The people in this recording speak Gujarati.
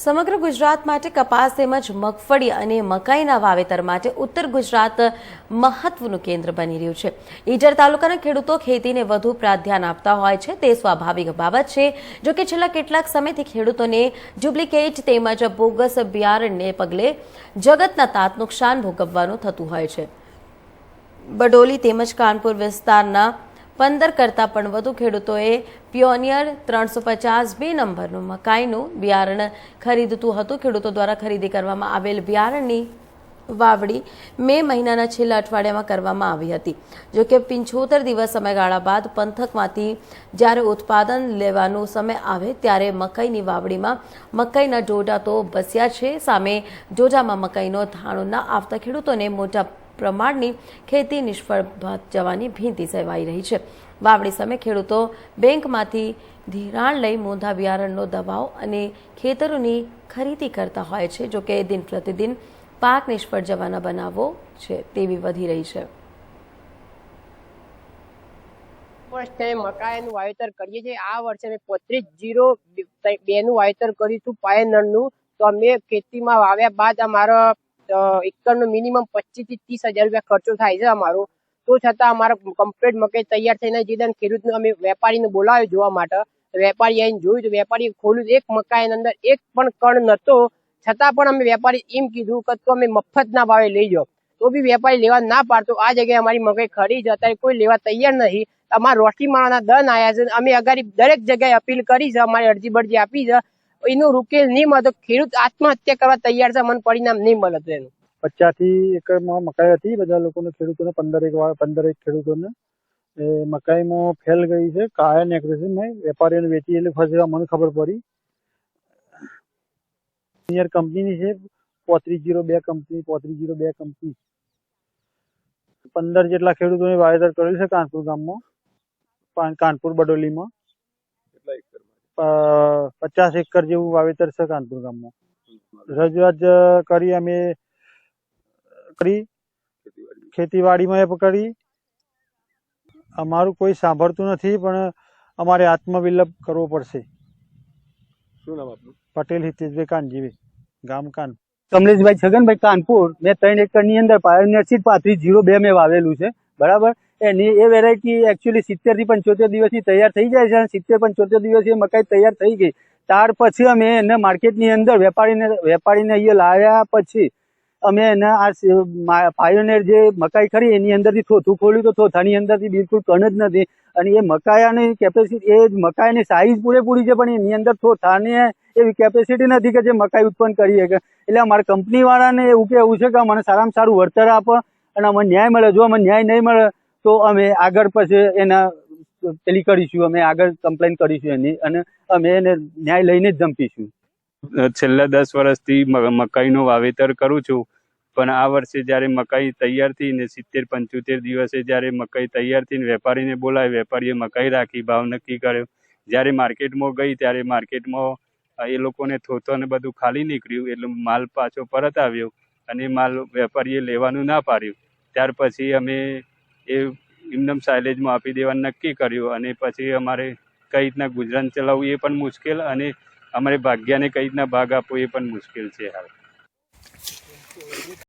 સમગ્ર ગુજરાત માટે કપાસ તેમજ મગફળી અને મકાઈના વાવેતર માટે ઉત્તર ગુજરાત મહત્વનું કેન્દ્ર બની રહ્યું છે. ઈજર તાલુકાના ખેડૂતો ખેતીને વધુ પ્રાધાન્ય આપતા હોય છે તે સ્વાભાવિક બાબત છે. જો કે છેલ્લા કેટલાક સમયથી ખેડૂતોને ડુપ્લિકેટ તેમજ બોગસ બિયારણને પગલે જગતના તાત નુકસાન ભોગવવાનું થતું હોય છે. બડોલી તેમજ કાનપુર વિસ્તારના પંદર કરતાં પણ વધુ ખેડૂતોએ પિયોનિયર ત્રણસો પચાસ બે નંબરનું મકાઈનું બિયારણ ખરીદતું હતું. ખેડૂતો દ્વારા ખરીદી કરવામાં આવેલ બિયારણની વાવડી મે મહિનાના છેલ્લા અઠવાડિયામાં કરવામાં આવી હતી. જો કે પંચોતેર દિવસ સમયગાળા બાદ પંથકમાંથી જ્યારે ઉત્પાદન લેવાનો સમય આવે ત્યારે મકાઈની વાવડીમાં મકાઈના ડોડા તો બસ્યા છે. સામે ડોડામાં મકાઈનો ધાણો ન આવતા ખેડૂતોને મોટા પ્રમાણની ખેતી નિષ્ફળ જવાની ભીંતિ સેવાઈ રહી છે. વાવણી સામે ખેડૂતો બેંકમાંથી ધિરાણ લઈ મોંધા બિયારણનો દવાઓ અને ખેતરોની ખરીદી કરતા હોય છે, જો કે દિન પ્રતિદિન પાક નિષ્ફળ જવાના બનાવો છે તેવી વધી રહી છે. વર્ષે મકાઈનું વાવેતર કરીએ છીએ. આ વર્ષે અમે પોત્રીસ જીરો બે નું વાવેતર કરીશું પાયનળનું. તો અમે ખેતીમાં વાવ્યા બાદ અમારો એકરનો મિનિમમ પચીસથી ત્રીસ હજાર રૂપિયા ખર્ચો થાય છે અમારો. તો છતાં અમારો કમ્પ્લીટ મકાઈ તૈયાર થઈને જીદન ખેડૂતને અમે વેપારીને બોલાવ્યો જોવા માટે. વેપારી આવીને જોયું, તો વેપારી ખોલ્યું એક મકાઈની અંદર એક પણ કણ નતો. છતાં પણ અમે વેપારી એમ કીધું કે તો અમે મફતના ભાવે લઈ જાઓ. તો બી વેપારી લેવા ના પાડતો. આ જગ્યાએ અમારી મકાઈ ખરી છે. અત્યારે કોઈ લેવા તૈયાર નથી. અમારા રોટી માળાના દન આવ્યા છે. અમે અગાડી દરેક જગ્યાએ અપીલ કરી છે. અમારી અરજી બરજી આપી છે. એનું ઉકેલ નહીં મળતો ખેડૂત આત્મહત્યા કરવા તૈયાર છે, મને પરિણામ નહીં મળે તો એનું. પચાસી એકરમાં મકાઈ હતી, બધા લોકોને ખેડૂતોને પંદર એક પંદર એક ખેડૂતોને. એ મકાઈમાં ફેલ ગઈ છે, કાયા છે મેં વેપારીઓને વેચી એટલે ફસવા મને ખબર પડી. સિનિયર કંપનીની છે, પોત્રીસ જીરો બે કંપની પોત્રીસ જીરો બે કંપની પંદર જેટલા ખેડૂતોએ વાવેતર કર્યું છે, કાનપુર ગામમાં કાનપુર બડોલીમાં. પચાસ એકર જેવું વાવેતર છે કાનપુર ગામમાં. રજૂઆત કરી અમે કરી ખેતીવાડીમાં એ કરી. અમારું કોઈ સાંભળતું નથી પણ અમારે આત્મવિલપ કરવો પડશે. શું નામ આપનું? પટેલ હિતેશભાઈ કાનજીભાઈ ગામ કાન. કમલેશભાઈ છગનભાઈ કાનપુર. મેં ત્રણ એકરની અંદર પાયોનિયર સીટ પાંત્રીસ જીરો બે મેં વાવેલું છે. બરાબર? એની એ વેરાયટી એકચ્યુઅલી સિત્તેરથી પંચોતેર દિવસની તૈયાર થઈ જાય છે અને સિત્તેર પંચોતેર દિવસે એ મકાઈ તૈયાર થઈ ગઈ. ત્યાર પછી અમે એને માર્કેટની અંદર વેપારીને વેપારીને અહીંયા લાવ્યા પછી અમે એને આ પાયોનેર જે મકાઈ ખરી એની અંદરથી થોથું ખોલ્યું તો થોથાની અંદરથી બિલકુલ કણ જ નથી. અને એ મકાયાની કેપેસિટી એ મકાઈની સાઈઝ પૂરેપૂરી છે, પણ એની અંદર થોથાની એવી કેપેસિટી નથી કે જે મકાઈ ઉત્પન્ન કરી શકે. એટલે અમારા કંપનીવાળાને એવું કહેવું છે કે મને સારામાં સારું વળતર આપો. અને અમને ન્યાય મળે, જો અમને ન્યાય નહીં મળે, તો અમે આગળ પછી એના પેલી કરીશું, અમે આગળ કમ્પ્લેન કરીશું એની, અને અમે એને ન્યાય લઈને જ જંપીશું છેલ્લા દસ વર્ષથી મકાઈનું વાવેતર કરું છું, પણ આ વર્ષે જ્યારે મકાઈ તૈયાર થઈ ને સિત્તેર પંચોતેર દિવસે જ્યારે મકાઈ તૈયાર થઈને વેપારીને બોલાવી, વેપારીએ મકાઈ રાખી, ભાવ નક્કી કર્યો. જ્યારે માર્કેટમાં ગઈ, ત્યારે માર્કેટમાં એ લોકોને થોતો ને બધું ખાલી નીકળ્યું, એટલે માલ પાછો પરત આવ્યો, અને માલ વેપારીએ લેવાનું ના પાડ્યું. ત્યાર પછી અમે એ ઇન્ડમ સાયલેજમાં આપી દેવાનું નક્કી કર્યું અને પછી અમારે કઈ રીતના ગુજરાન ચલાવવું એ પણ મુશ્કેલ અને અમારે ભાગ્યાને કઈ રીતના ભાગ આપવો એ પણ મુશ્કેલ છે હાલ.